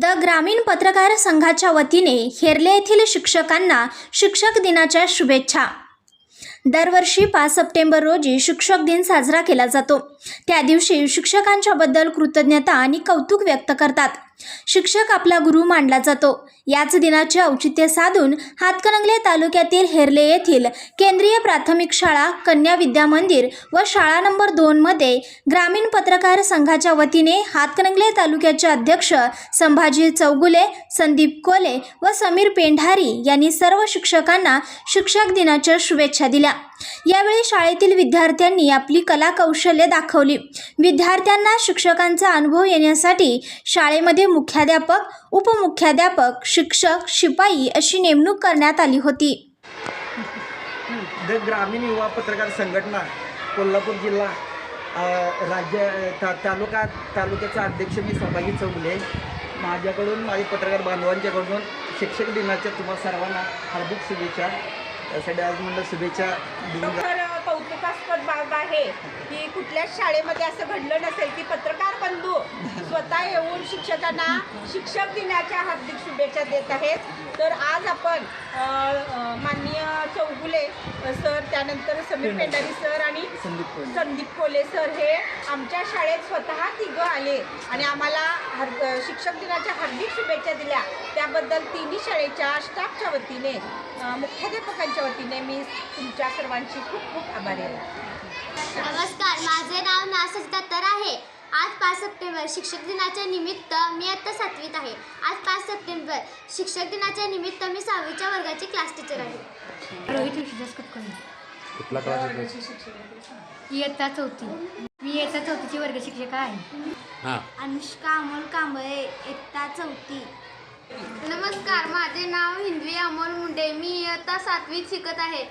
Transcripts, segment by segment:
The ग्रामीण पत्रकार संघाच्या वतीने हेरले येथील शिक्षकांना शिक्षक दिनाच्या शुभेच्छा. दरवर्षी पाच सप्टेंबर रोजी शिक्षक दिन साजरा केला जातो. त्या दिवशी शिक्षकांच्याबद्दल कृतज्ञता आणि कौतुक व्यक्त करतात. शिक्षक आपला गुरु मानला जातो. याच दिनाचे औचित्य साधून हातकणंगले तालुक्यातील हेरले येथील केंद्रीय प्राथमिक शाळा कन्या विद्या मंदिर व शाळा नंबर दोनमध्ये ग्रामीण पत्रकार संघाच्या वतीने हातकणंगले तालुक्याचे अध्यक्ष संभाजी चौगुले संदीप कोले व समीर पेंढारी यांनी सर्व शिक्षकांना शिक्षक दिनाच्या शुभेच्छा दिल्या. यावेळी शाळेतील विद्यार्थ्यांनी आपली कला कौशल्य दाखवली. विद्यार्थ्यांना शिक्षकांचा अनुभव येण्यासाठी शाळेमध्ये मुख्याध्यापक उपमुख्याध्यापक शिक्षक शिपाई अशी नेमणूक करण्यात आली होती. द ग्रामीण युवा पत्रकार संघटना कोल्हापूर जिल्हा राज्य ता तालुका तालुक्याचा अध्यक्ष मी संभाजी चौगुले. माझ्याकडून माझे पत्रकार बांधवांच्याकडून शिक्षक दिनाच्या तुम्हा सर्वांना हार्दिक शुभेच्छा. त्यासाठी आज म्हणलं शुभेच्छा कौतुकास्पद बाब आहे की कुठल्याच शाळेमध्ये असं घडलं नसेल की पत्रकार बंधू स्वतः येऊन शिक्षकांना शिक्षक दिनाच्या हार्दिक शुभेच्छा देत आहेत. तर आज आपण माननीय चौगुले सर त्यानंतर समीर पेंढारी सर आणि संदीप कोले. सर हे आमच्या शाळेत स्वतः तिघं आले आणि आम्हाला हर शिक्षक दिनाच्या हार्दिक शुभेच्छा दिल्या. त्याबद्दल तिन्ही शाळेच्या स्टाफच्या वतीने मुख्याध्यापकांच्या वतीने मी तुमच्या सर्वांची खूप खूप आभारी आहे. नमस्कार माझे नाव नासज दत्तर आहे. आज पाच सप्टेंबर शिक्षक दिनाच्या निमित्त मी आत्ता सातवीत आहे. आज पाच सप्टेंबर शिक्षक दिनाच्या निमित्त मी सहावीच्या वर्गाची क्लास टीचर आहे. रोहित कुठला क्लास इयत्ता चौथी. मी इयत्ता चौथीची वर्ग शिक्षिका आहे. हां. अनुष्का अमोल कांबळे इयत्ता चौथी. नमस्कार माझे नाव हिंदवी अमोल मुंडे. मी इयत्ता सातवीत शिकत आहे.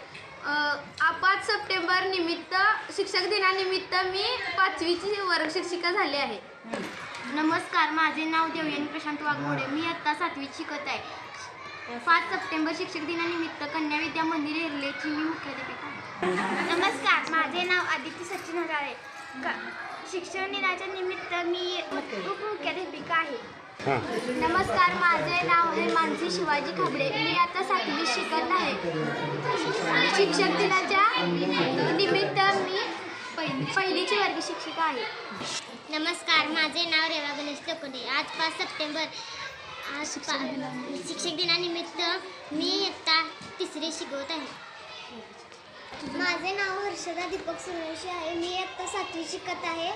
पाच सप्टेंबर निमित्त शिक्षक दिनानिमित्त मी पाचवीची वर्ग शिक्षिका झाली आहे. नमस्कार माझे नाव देवयानी प्रशांत वाघमोडे. मी आत्ता सातवीत शिकत आहे. पाच सप्टेंबर शिक्षक दिनानिमित्त कन्या विद्या मंदिर हिरलेची मी मुख्याध्यापिका आहे. नमस्कार माझे नाव आदित्य सचिन हजारे. शिक्षण दिनाच्या निमित्त मी उपमुख्याध्यापिका आहे. नमस्कार माझे नाव आहे मानसी शिवाजी खाबडे मी आता सातवी शिकत आहे. शिक्षक दिनाच्या निमित्त मी पहिली पहिलीची वर्ग शिक्षिका आहे. नमस्कार माझे नाव रेवा गणेश लोखंडे आज पाच सप्टेंबर. आज शिक्षक दिनानिमित्त मी इयत्ता तिसरी शिकवत आहे. माझे नाव हर्षदा दीपक सूर्यवंशी आहे. मी इयत्ता सातवी शिकत आहे.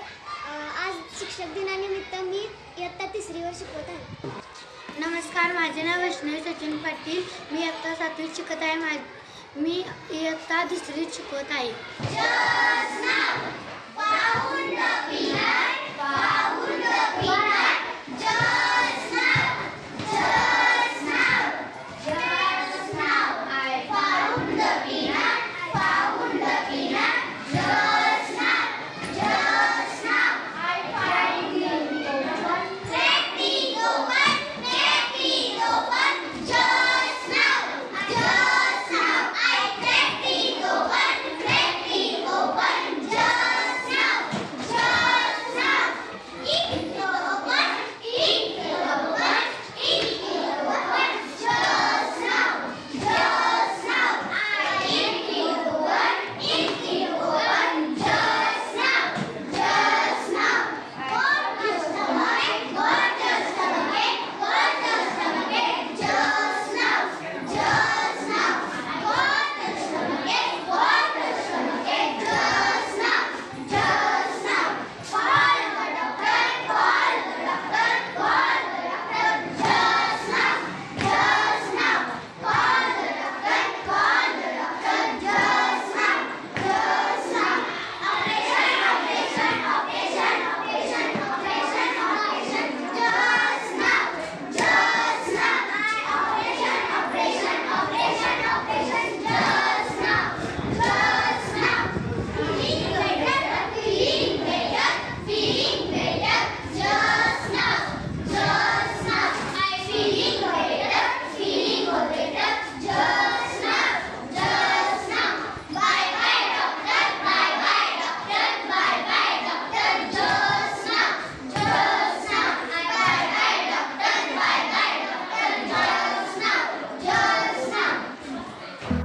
आज शिक्षक दिनानिमित्त मी इयत्ता तिसरीवर शिकवत आहे. नमस्कार माझे नाव वैष्णवी सचिन पाटील. मी इयत्ता सातवीत शिकत आहे. मा मी इयत्ता दुसरी शिकवत आहे.